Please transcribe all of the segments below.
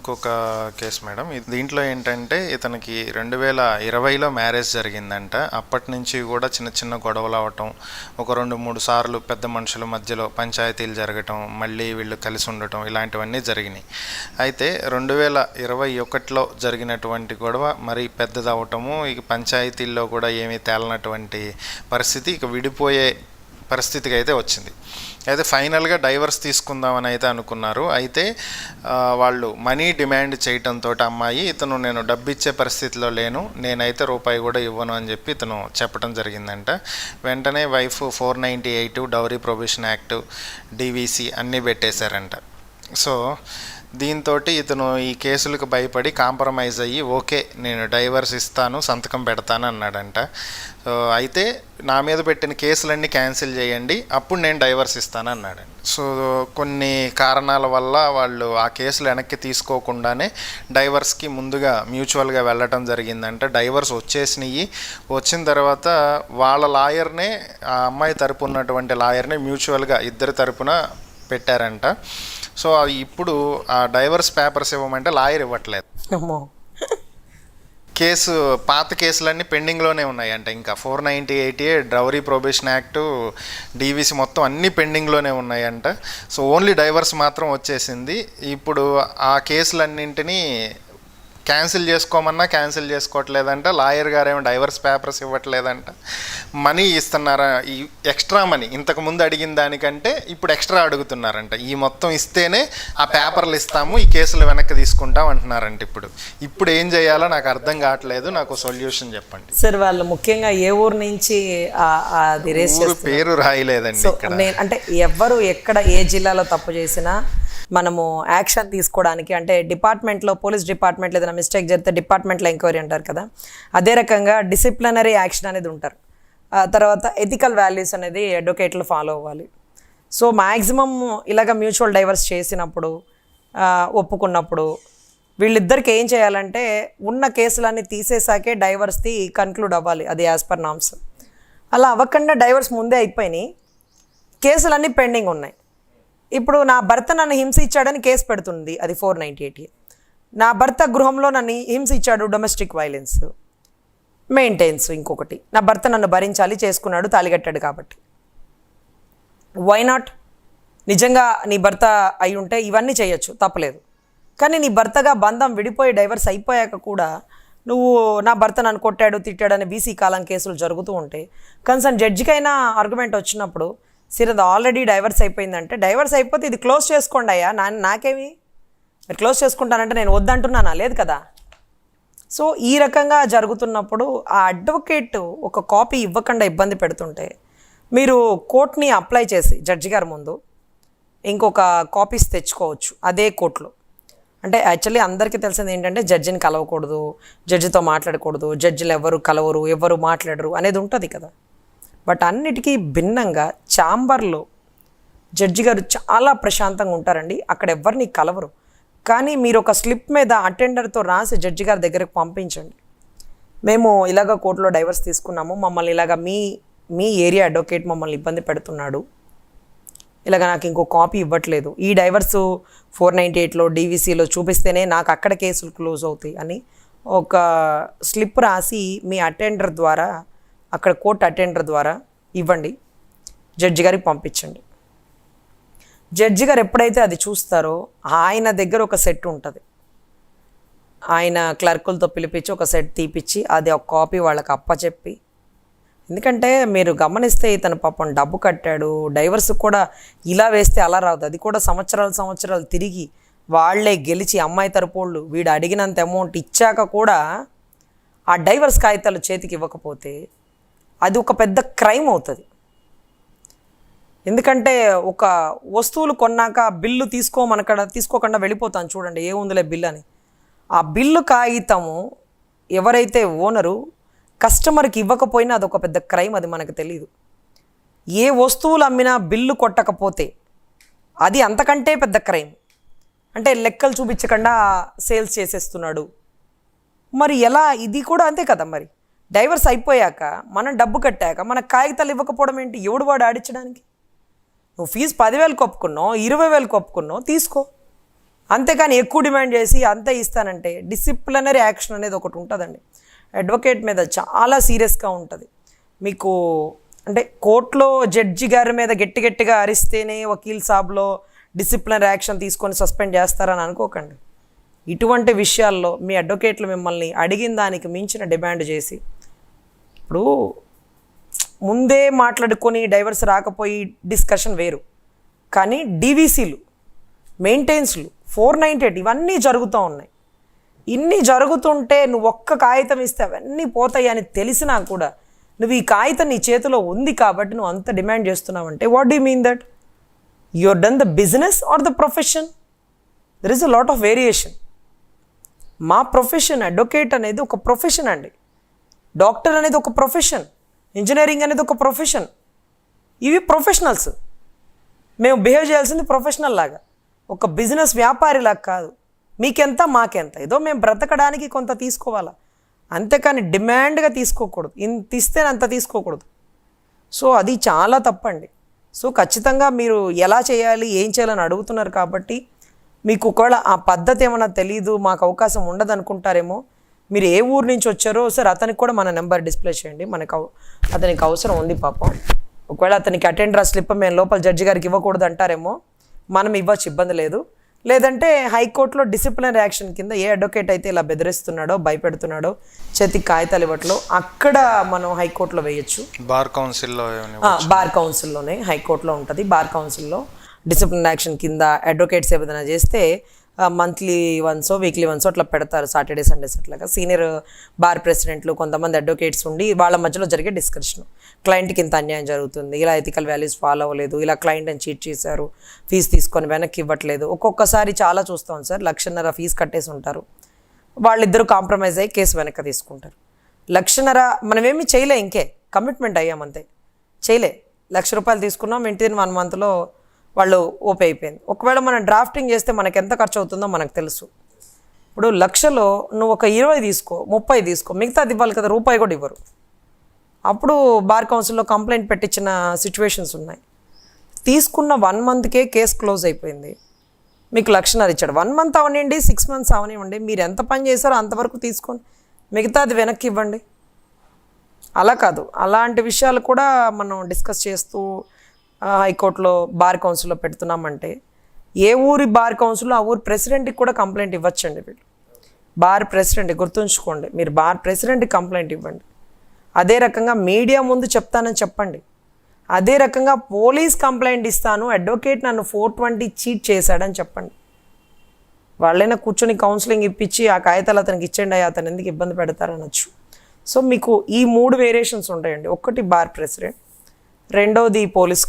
ఇంకొక case madam. దీంట్లో ఏంటంటే ఇతనికి రెండు వేల ఇరవైలో మ్యారేజ్ జరిగిందంట. అప్పటి నుంచి కూడా చిన్న చిన్న గొడవలు అవటం ఒక రెండు మూడు సార్లు పెద్ద మనుషుల మధ్యలో పంచాయతీలు జరగటం మళ్ళీ వీళ్ళు కలిసి ఉండటం ఇలాంటివన్నీ జరిగినాయి. అయితే రెండు వేల ఇరవై ఒకటిలో జరిగినటువంటి గొడవ మరి పెద్దది అవటము ఇక పంచాయతీల్లో కూడా ఏమీ తేలనటువంటి పరిస్థితి ఇక విడిపోయే పరిస్థితికి అయితే వచ్చింది. అయితే ఫైనల్గా డైవర్స్ తీసుకుందామని అయితే అనుకున్నారు. అయితే వాళ్ళు మనీ డిమాండ్ చేయటంతో అమ్మాయి ఇతను నేను డబ్బు ఇచ్చే పరిస్థితిలో లేను నేనైతే రూపాయి కూడా ఇవ్వను అని చెప్పి ఇతను చెప్పడం జరిగిందంట. వెంటనే wife four ninety eight dowry prohibition act DVC అన్నీ పెట్టేశారంట. సో దీంతో ఇతను ఈ కేసులకు భయపడి కాంప్రమైజ్ అయ్యి ఓకే నేను డైవర్స్ ఇస్తాను సంతకం పెడతాను అన్నాడంట. సో అయితే నా మీద పెట్టిన కేసులన్నీ క్యాన్సిల్ చేయండి అప్పుడు నేను డైవర్స్ ఇస్తాను అన్నాడండి సో కొన్ని కారణాల వల్ల వాళ్ళు ఆ కేసులు వెనక్కి తీసుకోకుండానే డైవర్స్కి ముందుగా మ్యూచువల్గా వెళ్ళటం జరిగిందంట. డైవర్స్ వచ్చేసినాయి. వచ్చిన తర్వాత వాళ్ళ లాయర్నే ఆ అమ్మాయి తరపు ఉన్నటువంటి లాయర్నే మ్యూచువల్గా ఇద్దరి తరపున పెట్టారంట. సో ఇప్పుడు ఆ డైవర్స్ పేపర్స్ ఇవ్వమంటే లాయర్ ఇవ్వట్లేదు. కేసు పాత కేసులన్నీ పెండింగ్లోనే ఉన్నాయంట ఇంకా. Four ninety eighty dowry probation act DVC మొత్తం అన్నీ పెండింగ్లోనే ఉన్నాయంట. సో ఓన్లీ డైవర్స్ మాత్రం వచ్చేసింది. ఇప్పుడు ఆ కేసులన్నింటినీ క్యాన్సిల్ చేసుకోమన్నా క్యాన్సిల్ చేసుకోవట్లేదంట. లాయర్ గారేమో డైవర్స్ పేపర్స్ ఇవ్వట్లేదంట. మనీ ఇస్తున్నారా? ఈ ఎక్స్ట్రా మనీ. ఇంతకు ముందు అడిగిన దానికంటే ఇప్పుడు ఎక్స్ట్రా అడుగుతున్నారంట. ఈ మొత్తం ఇస్తేనే ఆ పేపర్లు ఇస్తాము ఈ కేసులు వెనక్కి తీసుకుంటాం అంటున్నారంట ఇప్పుడు. ఇప్పుడు ఏం చేయాలో నాకు అర్థం కావట్లేదు. నాకు సొల్యూషన్ చెప్పండి. సార్ వాళ్ళు ముఖ్యంగా ఏ ఊరు నుంచి పేరు రాయలేదండి అంటే ఎవరు ఎక్కడ ఏ జిల్లాలో తప్పు చేసినా మనము యాక్షన్ తీసుకోవడానికి అంటే డిపార్ట్మెంట్లో పోలీస్ డిపార్ట్మెంట్లో ఏదైనా మిస్టేక్ జరిగితే డిపార్ట్మెంట్లో ఎంక్వైరీ అంటారు కదా అదే రకంగా డిసిప్లినరీ యాక్షన్ అనేది ఉంటారు. తర్వాత ఎథికల్ వాల్యూస్ అనేది అడ్వకేట్లు ఫాలో అవ్వాలి. సో మ్యాక్సిమం ఇలాగ మ్యూచువల్ డైవర్స్ చేసినప్పుడు ఒప్పుకున్నప్పుడు వీళ్ళిద్దరికి ఏం చేయాలంటే ఉన్న కేసులన్నీ తీసేసాకే డైవర్స్ది కన్క్లూడ్ అవ్వాలి అది యాజ్ పర్ నామ్స్ అలా అవ్వకుండా డైవర్స్ ముందే అయిపోయినాయి. కేసులన్నీ పెండింగ్ ఉన్నాయి. ఇప్పుడు నా భర్త నన్ను హింస ఇచ్చాడని కేసు పెడుతుంది. అది ఫోర్ నైంటీ ఎయిట్. నా భర్త గృహంలో నన్ను హింస ఇచ్చాడు డొమెస్టిక్ వైలెన్స్. మెయింటెన్స్ ఇంకొకటి. నా భర్త నన్ను భరించాలి చేసుకున్నాడు తాలిగట్టాడు కాబట్టి. వై నాట్ నిజంగా నీ భర్త అయి ఉంటే ఇవన్నీ చేయొచ్చు తప్పలేదు. కానీ నీ భర్తగా బంధం విడిపోయి డైవర్స్ అయిపోయాక కూడా నువ్వు నా భర్త నన్ను కొట్టాడు తిట్టాడు అని బీసీ కాలం కేసులు జరుగుతూ ఉంటే కన్సర్న్ జడ్జికైనా ఆర్గ్యుమెంట్ వచ్చినప్పుడు సిరద్ ఆల్రెడీ డైవర్స్ అయిపోయిందంటే డైవర్స్ అయిపోతే ఇది క్లోజ్ చేసుకోండి అయ్యా. నా నాకేమి? మీరు క్లోజ్ చేసుకుంటానంటే నేను వద్దంటున్నానా? లేదు కదా? సో ఈ రకంగా జరుగుతున్నప్పుడు ఆ అడ్వకేట్ ఒక కాపీ ఇవ్వకుండా ఇబ్బంది పెడుతుంటే మీరు కోర్ట్ని అప్లై చేసి జడ్జి గారి ముందు ఇంకొక కాపీస్ తెచ్చుకోవచ్చు అదే కోర్టులో. అంటే యాక్చువల్లీ అందరికీ తెలిసింది ఏంటంటే జడ్జిని కలవకూడదు జడ్జితో మాట్లాడకూడదు జడ్జిలు ఎవరు కలవరు ఎవరు మాట్లాడరు అనేది ఉంటుంది కదా. బట్ అన్నిటికీ భిన్నంగా ఛాంబర్లో జడ్జి గారు చాలా ప్రశాంతంగా ఉంటారండి. అక్కడ ఎవరిని కలవరు. కానీ మీరు ఒక స్లిప్ మీద అటెండర్తో రాసి జడ్జి గారి దగ్గరకు పంపించండి. మేము ఇలాగ కోర్టులో డైవర్స్ తీసుకున్నాము. మమ్మల్ని ఇలాగ మీ మీ ఏరియా అడ్వకేట్ మమ్మల్ని ఇబ్బంది పెడుతున్నాడు. ఇలాగ నాకు ఇంకో కాపీ ఇవ్వట్లేదు. ఈ డైవర్స్ ఫోర్ నైంటీ ఎయిట్లో డీవీసీలో చూపిస్తేనే నాకు అక్కడ కేసులు క్లోజ్ అవుతాయి అని ఒక స్లిప్ రాసి మీ అటెండర్ ద్వారా అక్కడ కోర్టు అటెండర్ ద్వారా ఇవ్వండి. జడ్జి గారికి పంపించండి. జడ్జి గారు ఎప్పుడైతే అది చూస్తారో ఆయన దగ్గర ఒక సెట్ ఉంటుంది. ఆయన క్లర్కులతో పిలిపించి ఒక సెట్ తీపిచ్చి అది ఒక కాపీ వాళ్ళకి అప్పచెప్పి ఎందుకంటే మీరు గమనిస్తే ఇతను పాపం డబ్బు కట్టాడు డైవర్స్ కూడా ఇలా వేస్తే అలా రాదు. అది కూడా సంవత్సరాలు సంవత్సరాలు తిరిగి వాళ్ళే గెలిచి అమ్మాయి తరపోళ్ళు వీడు అడిగినంత అమౌంట్ ఇచ్చాక కూడా ఆ డైవర్స్ కాగితాలు చేతికి ఇవ్వకపోతే అది ఒక పెద్ద క్రైమ్ అవుతుంది. ఎందుకంటే ఒక వస్తువులు కొన్నాక బిల్లు తీసుకోమనక్కడ తీసుకోకుండా వెళ్ళిపోతాను చూడండి ఏ ఉందిలే బిల్ అని. ఆ బిల్లు కాగితము ఎవరైతే ఓనరు కస్టమర్కి ఇవ్వకపోయినా అదొక పెద్ద క్రైమ్ అది మనకు తెలియదు ఏ వస్తువులు అమ్మినా బిల్లు కొట్టకపోతే అది అంతకంటే పెద్ద క్రైమ్. అంటే లెక్కలు చూపించకుండా సేల్స్ చేసేస్తున్నాడు. మరి ఎలా? ఇది కూడా అంతే కదా మరి. డైవర్స్ అయిపోయాక మనం డబ్బు కట్టాక మన కాగితాలు ఇవ్వకపోవడం ఏంటి? ఎవడు వాడు ఆడించడానికి? నువ్వు ఫీజు పదివేలు ఒప్పుకున్నావు ఇరవై వేలు ఒప్పుకున్నావు తీసుకో. అంతేకాని ఎక్కువ డిమాండ్ చేసి అంతే ఇస్తానంటే డిసిప్లినరీ యాక్షన్ అనేది ఒకటి ఉంటుందండి. అడ్వకేట్ మీద చాలా సీరియస్గా ఉంటుంది. మీకు అంటే కోర్టులో జడ్జి గారి మీద గట్టి గట్టిగా అరిస్తేనే వకీల్ సాబ్లో డిసిప్లినరీ యాక్షన్ తీసుకొని సస్పెండ్ చేస్తారని అనుకోకండి. ఇటువంటి విషయాల్లో మీ అడ్వకేట్లు మిమ్మల్ని అడిగిన దానికి మించిన డిమాండ్ చేసి ఇప్పుడు ముందే మాట్లాడుకొని డైవర్స్ రాకపోయి డిస్కషన్ వేరు. కానీ డీవీసీలు మెయింటెన్స్లు ఫోర్ నైంటీ ఎయిట్ ఇవన్నీ జరుగుతూ ఉన్నాయి. ఇన్ని జరుగుతుంటే నువ్వు ఒక్క కాగితం ఇస్తే అవన్నీ పోతాయి అని తెలిసినా కూడా నువ్వు ఈ కాగితం నీ చేతిలో ఉంది కాబట్టి నువ్వు అంత demand చేస్తున్నావంటే what do mean that your done the business or the profession there is a lot of variation మా ప్రొఫెషన్ అడ్వకేట్ అనేది ఒక ప్రొఫెషన్ అండి. డాక్టర్ అనేది ఒక ప్రొఫెషన్ ఇంజనీరింగ్ అనేది ఒక ప్రొఫెషన్. ఇవి ప్రొఫెషనల్స్. మేము బిహేవ్ చేయాల్సింది ప్రొఫెషనల్ లాగా. ఒక బిజినెస్ వ్యాపారి లాగా కాదు. మీకెంత మాకెంత. ఏదో మేము బ్రతకడానికి కొంత తీసుకోవాలా. అంతేకాని డిమాండ్గా తీసుకోకూడదు. ఇంత ఇస్తే అంత తీసుకోకూడదు. సో అది చాలా తప్పండి. సో ఖచ్చితంగా మీరు ఎలా చేయాలి ఏం చేయాలని అడుగుతున్నారు కాబట్టి మీకు ఒకవేళ ఆ పద్ధతి ఏమైనా తెలియదు మాకు అవకాశం ఉండదు అనుకుంటారేమో మీరు ఏ ఊరు నుంచి వచ్చారో సార్ అతనికి కూడా మన నెంబర్ డిస్ప్లే చేయండి. మనకు అతనికి అవసరం ఉంది పాపం. ఒకవేళ అతనికి అటెండర్ స్లిప్ మేము లోపల జడ్జి గారికి ఇవ్వకూడదు అంటారేమో మనం ఇవ్వచ్చు ఇబ్బంది లేదు. లేదంటే హైకోర్టులో డిసిప్లినరీ యాక్షన్ కింద ఏ అడ్వకేట్ అయితే ఇలా బెదిరిస్తున్నాడో భయపెడుతున్నాడో చేతికి కాగితాలు ఇవ్వట్లో అక్కడ మనం హైకోర్టులో వేయచ్చు. బార్ కౌన్సిల్లో బార్ కౌన్సిల్లోనే హైకోర్టులో ఉంటుంది. బార్ కౌన్సిల్లో డిసిప్లిన్ యాక్షన్ కింద అడ్వకేట్స్ ఏదైనా చేస్తే మంత్లీ వన్సో వీక్లీ వన్సో అట్లా పెడతారు. సాటర్డే సండేస్ అట్లాగా. సీనియర్ బార్ ప్రెసిడెంట్లు కొంతమంది అడ్వకేట్స్ ఉండి వాళ్ళ మధ్యలో జరిగే డిస్కషన్ క్లయింట్కి ఇంత అన్యాయం జరుగుతుంది. ఇలా ఎథికల్ వాల్యూస్ ఫాలో అవ్వలేదు. ఇలా క్లయింట్ అని చీట్ చేశారు. ఫీజు తీసుకొని వెనక్కి ఇవ్వట్లేదు. ఒక్కొక్కసారి చాలా చూస్తాం సార్. లక్షన్నర ఫీజు కట్టేసి ఉంటారు. వాళ్ళిద్దరూ కాంప్రమైజ్ అయ్యి కేసు వెనక్కి తీసుకుంటారు. లక్షన్నర మనమేమి చేయలే ఇంకే. కమిట్మెంట్ అయ్యామంతే చేయలే. లక్ష రూపాయలు తీసుకున్నాం. ఇంటి వన్ మంత్లో వాళ్ళు ఓపే అయిపోయింది. ఒకవేళ మనం డ్రాఫ్టింగ్ చేస్తే మనకు ఎంత ఖర్చు అవుతుందో మనకు తెలుసు. ఇప్పుడు లక్షలో నువ్వు ఒక ఇరవై తీసుకో ముప్పై తీసుకో మిగతాది ఇవ్వాలి కదా రూపాయి కూడా ఇవ్వరు. అప్పుడు బార్ కౌన్సిల్లో కంప్లైంట్ పెట్టించిన సిచ్యువేషన్స్ ఉన్నాయి. తీసుకున్న వన్ మంత్కే కేసు క్లోజ్ అయిపోయింది. మీకు లక్షణాలు ఇచ్చాడు. వన్ మంత్ అవనివ్వండి సిక్స్ మంత్స్ అవనివ్వండి మీరు ఎంత పని చేశారో అంతవరకు తీసుకొని మిగతాది వెనక్కి ఇవ్వండి. అలా కాదు. అలాంటి విషయాలు కూడా మనం డిస్కస్ చేస్తూ హైకోర్టులో బార్ కౌన్సిల్లో పెడుతున్నామంటే ఏ ఊరి బార్ కౌన్సిల్లో ఆ ఊరి ప్రెసిడెంట్కి కూడా కంప్లైంట్ ఇవ్వచ్చండి వీళ్ళు. బార్ ప్రెసిడెంట్ గుర్తుంచుకోండి మీరు బార్ ప్రెసిడెంట్కి కంప్లైంట్ ఇవ్వండి. అదే రకంగా మీడియా ముందు చెప్తానని చెప్పండి. అదే రకంగా పోలీస్ కంప్లైంట్ ఇస్తాను అడ్వకేట్ నన్ను ఫోర్ ట్వంటీ చీట్ చేశాడని చెప్పండి. వాళ్ళైనా కూర్చొని కౌన్సిలింగ్ ఇప్పించి ఆ కాగితాలు అతనికి ఇచ్చండి అయ్యా, అతను ఎందుకు ఇబ్బంది పెడతారనొచ్చు. సో మీకు ఈ మూడు వేరియేషన్స్ ఉంటాయండి. ఒకటి బార్ ప్రెసిడెంట్ రెండోది పోలీస్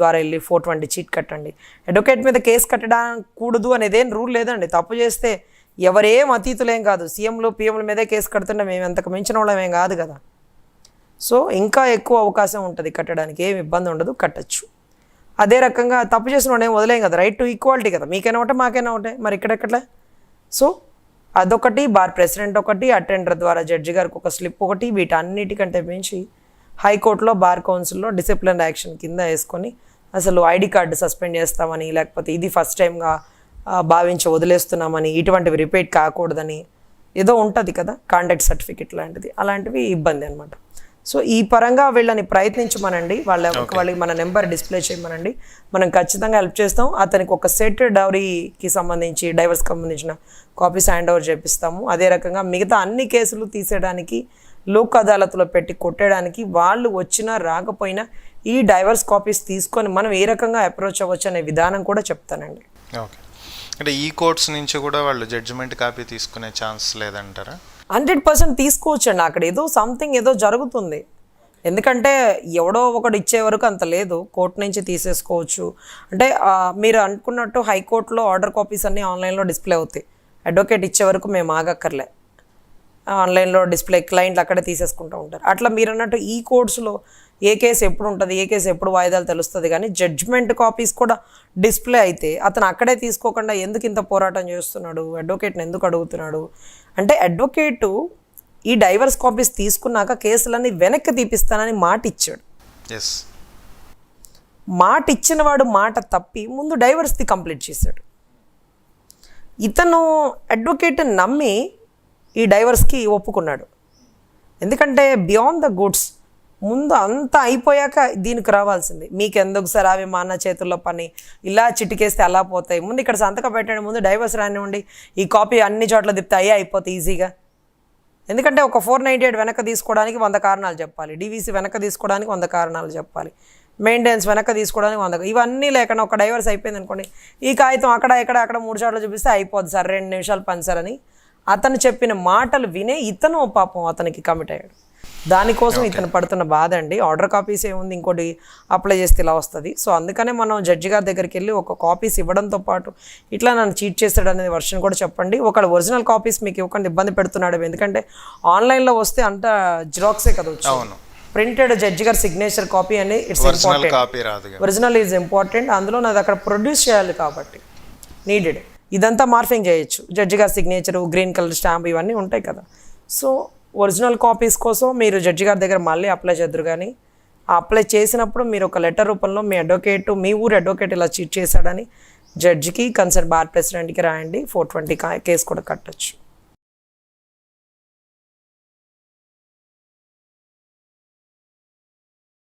ద్వారా వెళ్ళి ఫోర్ ట్వంటీ చీట్ కట్టండి. అడ్వకేట్ మీద కేసు కట్టడానికి కూడదు అనేదేం రూల్ లేదండి. తప్పు చేస్తే ఎవరేం అతీతులేం కాదు. సీఎంలు పీఎంల మీదే కేసు కడుతుంటే మేము ఎంతకు మించిన వాళ్ళమేం కాదు కదా. సో ఇంకా ఎక్కువ అవకాశం ఉంటుంది కట్టడానికి. ఏమి ఇబ్బంది ఉండదు కట్టచ్చు. అదే రకంగా తప్పు చేసిన వాడు ఏం వదిలేం కదా. రైట్ టు ఈక్వాలిటీ కదా. మీకైనా ఒకటే మాకైనా ఒకటే. మరి ఇక్కడెక్కట్లే సో అదొకటి బార్ ప్రెసిడెంట్ ఒకటి అటెండర్ ద్వారా జడ్జి గారికి ఒక స్లిప్ ఒకటి వీటన్నిటికంటే మించి హైకోర్టులో బార్ కౌన్సిల్లో డిసిప్లిన్ యాక్షన్ కింద వేసుకొని అసలు ఐడి కార్డు సస్పెండ్ చేస్తామని లేకపోతే ఇది ఫస్ట్ టైంగా భావించి వదిలేస్తున్నామని ఇటువంటివి రిపీట్ కాకూడదని ఏదో ఉంటుంది కదా కాంటాక్ట్ సర్టిఫికెట్ లాంటిది. అలాంటివి ఇబ్బంది అనమాట సో ఈ పరంగా వీళ్ళని ప్రయత్నించమనండి. వాళ్ళ వాళ్ళకి మన నెంబర్ డిస్ప్లే చేయమనండి. మనం ఖచ్చితంగా హెల్ప్ చేస్తాం. అతనికి ఒక సెట్ డౌరీకి సంబంధించి డైవర్స్కి సంబంధించిన కాపీస్ హ్యాండ్ ఓవర్ చేపిస్తాము. అదే రకంగా మిగతా అన్ని కేసులు తీసేయడానికి లోక్ అదాలత్లో పెట్టి కొట్టేయడానికి వాళ్ళు వచ్చినా రాకపోయినా ఈ డైవర్స్ కాపీస్ తీసుకొని మనం ఏ రకంగా అప్రోచ్ అవ్వచ్చు అనే విధానం కూడా చెప్తానండి. ఓకే. అంటే ఈ కోర్ట్స్ నుంచి కూడా వాళ్ళు జడ్జిమెంట్ కాపీ తీసుకునే ఛాన్స్ లేదంటారా? హండ్రెడ్ పర్సెంట్ తీసుకోవచ్చండి. అక్కడ ఏదో సంథింగ్ ఏదో జరుగుతుంది. ఎందుకంటే ఎవడో ఒకడు ఇచ్చే వరకు అంత లేదు. కోర్టు నుంచి తీసేసుకోవచ్చు. అంటే మీరు అనుకున్నట్టు హైకోర్టులో ఆర్డర్ కాపీస్ అన్నీ ఆన్లైన్లో డిస్ప్లే అవుతాయి. అడ్వకేట్ ఇచ్చే వరకు మేము ఆగక్కర్లే. ఆన్లైన్లో డిస్ప్లే క్లయింట్లు అక్కడే తీసేసుకుంటూ ఉంటారు. అట్లా మీరు అన్నట్టు ఈ కోర్ట్స్లో ఏ కేసు ఎప్పుడు ఉంటుంది ఏ కేసు ఎప్పుడు వాయిదాలు తెలుస్తుంది కానీ జడ్జ్మెంట్ కాపీస్ కూడా డిస్ప్లే అయితే అతను అక్కడే తీసుకోకుండా ఎందుకు ఇంత పోరాటం చేస్తున్నాడు అడ్వకేట్ని ఎందుకు అడుగుతున్నాడు? అంటే అడ్వకేటు ఈ డైవర్స్ కాపీస్ తీసుకున్నాక కేసులన్నీ వెనక్కి తీపిస్తానని మాట ఇచ్చాడు మాట ఇచ్చిన వాడు మాట తప్పి ముందు డైవర్స్ది కంప్లీట్ చేశాడు. ఇతను అడ్వకేట్ నమ్మి ఈ డైవర్స్కి ఒప్పుకున్నాడు. ఎందుకంటే బియాండ్ ద గుడ్స్ ముందు అంతా అయిపోయాక దీనికి రావాల్సింది. మీకు ఎందుకు సార్ అవి మా అన్న చేతుల్లో పని? ఇలా చిటికేస్తే అలా పోతాయి. ముందు ఇక్కడ సంతకం పెట్టండి ముందు డైవర్స్ రానివ్వండి. ఈ కాపీ అన్ని చోట్ల దిప్తే అయ్యే అయిపోతాయి ఈజీగా. ఎందుకంటే ఒక ఫోర్ నైంటీ ఎయిట్ వెనక తీసుకోవడానికి వంద కారణాలు చెప్పాలి. డీవీసీ వెనక తీసుకోవడానికి వంద కారణాలు చెప్పాలి. మెయింటెనెన్స్ వెనక తీసుకోవడానికి వంద ఇవన్నీ లేకుండా ఒక డైవర్స్ అయిపోయింది అనుకోండి ఈ కాగితం అక్కడ ఇక్కడ అక్కడ మూడు చోట్ల చూపిస్తే అయిపోద్ది సార్. రెండు నిమిషాలు పని సార్ అని అతను చెప్పిన మాటలు వినే ఇతను పాపం అతనికి కమిట్ అయ్యాడు. దానికోసం ఇతను పడుతున్న బాధ అండి. ఆర్డర్ కాపీస్ ఏముంది? ఇంకోటి అప్లై చేస్తే ఇలా వస్తుంది. సో అందుకనే మనం జడ్జి గారి దగ్గరికి వెళ్ళి ఒక కాపీస్ ఇవ్వడంతో పాటు ఇట్లా నన్ను చీట్ చేస్తాడు అనేది వర్షన్ కూడా చెప్పండి. ఒక ఒరిజినల్ కాపీస్ మీకు ఇవ్వకుండా ఇబ్బంది పెడుతున్నాడు. ఎందుకంటే ఆన్లైన్లో వస్తే అంత జిరాక్సే కదా అవును. ప్రింటెడ్ జడ్జి గారి సిగ్నేచర్ కాపీ అని it's original important. Original is important అందులో నాది అక్కడ ప్రొడ్యూస్ చేయాలి కాబట్టి నీడెడ్ ఇదంతా మార్ఫింగ్ చేయొచ్చు. జడ్జి గారి సిగ్నేచరు గ్రీన్ కలర్ స్టాంప్ ఇవన్నీ ఉంటాయి కదా. సో ఒరిజినల్ కాపీస్ కోసం మీరు జడ్జి గారి దగ్గర మళ్ళీ అప్లై చేద్దరు కానీ ఆ అప్లై చేసినప్పుడు మీరు ఒక లెటర్ రూపంలో మీ అడ్వకేట్ మీ ఊరు అడ్వకేట్ ఇలా చీట్ చేశాడని జడ్జికి కన్సర్న్ బార్ ప్రెసిడెంట్కి రాయండి. ఫోర్ ట్వంటీ కేసు కూడా కట్టచ్చు.